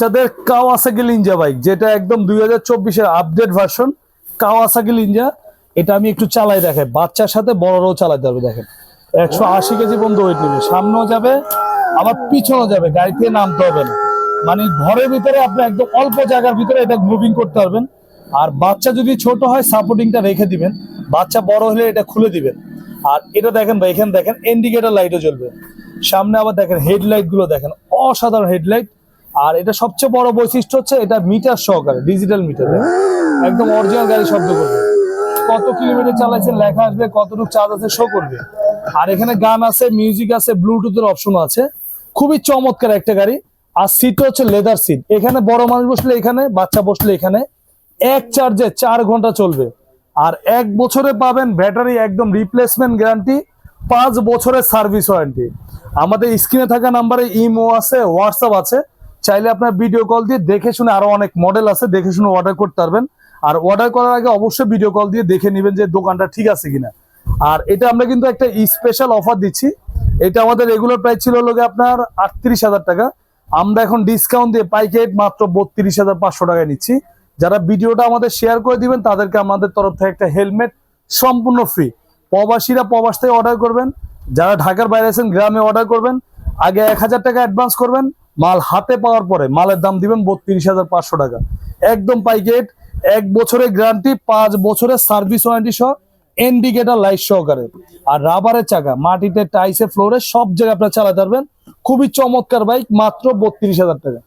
বাচ্চাদের Kawasaki লিঞ্জা bike, যেটা একদম দুই হাজার চব্বিশের আপডেট ভার্সন কাওয়াসাকি লিঞ্জা এটা আমি একটু চালাই দেখাই। বাচ্চার সাথে বড়রাও চালাতে পারবে, দেখেন। একশো আশি কেজি পর্যন্ত ওয়েট নেবে। সামনেও যাবে, আবার পিছনেও যাবে। গাড়িতে নামতে হবে না। মানে ঘরের ভিতরে আপনি একদম অল্প জায়গার ভিতরে এটা মুভিং করতে পারবেন। আর বাচ্চা যদি ছোট হয় সাপোর্টিংটা রেখে দিবেন। বাচ্চা বড় হলে এটা খুলে দিবেন। আর এটা দেখেন ভাই, এখানে দেখেন ইন্ডিকেটর লাইটও জ্বলবে। সামনে আবার দেখেন হেডলাইটগুলো দেখেন। অসাধারণ হেডলাইট আর এটা সবচেয়ে বড় বৈশিষ্ট্য হচ্ছে এটা মিটার সহকারে ডিজিটাল মিটার একদম অরিজিনাল গাড়ি শব্দ করবে। কত কিলোমিটার চালাইছে, লেখা আসবে, কতটুকু চার্জ আছে শো করবে। আর এখানে গান আছে মিউজিক আছে ব্লুটুথের অপশন আছে। খুবই চমৎকার একটা গাড়ি। আর সিট হচ্ছে লেদার সিট এখানে বড় মানুষ বসলে এখানে, বাচ্চা বসলে এখানে। এক চার্জে চার ঘণ্টা চলবে। আর এক বছরে পাবেন ব্যাটারি একদম রিপ্লেসমেন্ট গ্যারান্টি পাঁচ বছরের সার্ভিস ওয়ারেন্টি আমাদের স্ক্রিনে থাকা নাম্বারে ইমো আছে হোয়াটসঅ্যাপ আছে। চাইলে আপনার ভিডিও কল দিয়ে দেখে শুনে আরও অনেক মডেল আছে, দেখে শুনে অর্ডার করতে পারবেন। আর অর্ডার করার আগে অবশ্যই ভিডিও কল দিয়ে দেখে নেবেন যে দোকানটা ঠিক আছে কিনা। আর এটা আমরা কিন্তু একটা স্পেশাল অফার দিচ্ছি। এটা আমাদের রেগুলার প্রাইস ছিল লোকে আপনার আটত্রিশ হাজার টাকা। আমরা এখন ডিসকাউন্ট দিয়ে পাইকেট মাত্র বত্রিশ হাজার পাঁচশো টাকায় নিচ্ছি। যারা ভিডিওটা আমাদের শেয়ার করে দিবেন, তাদেরকে আমাদের তরফ থেকে একটা হেলমেট সম্পূর্ণ ফ্রি প্রবাসীরা প্রবাস থেকে অর্ডার করবেন। যারা ঢাকার বাইরে আছেন, গ্রামে অর্ডার করবেন। আগে এক হাজার টাকা অ্যাডভান্স করবেন। মাল হাতে পাওয়ার পরে মালের দাম দিবেন বত্রিশ হাজার পাঁচশো টাকা। একদম পাইকেট, এক বছরের গ্যারান্টি, পাঁচ বছরের সার্ভিস ওয়ারেন্টি সহ ইন্ডিকেটার লাইট সহকারে। আর রাবারের চাকা, মাটিতে টাইসে, ফ্লোরে সব জায়গায় আপনার চালাতে পারবেন। খুবই চমৎকার বাইক, মাত্র বত্রিশ হাজার টাকা।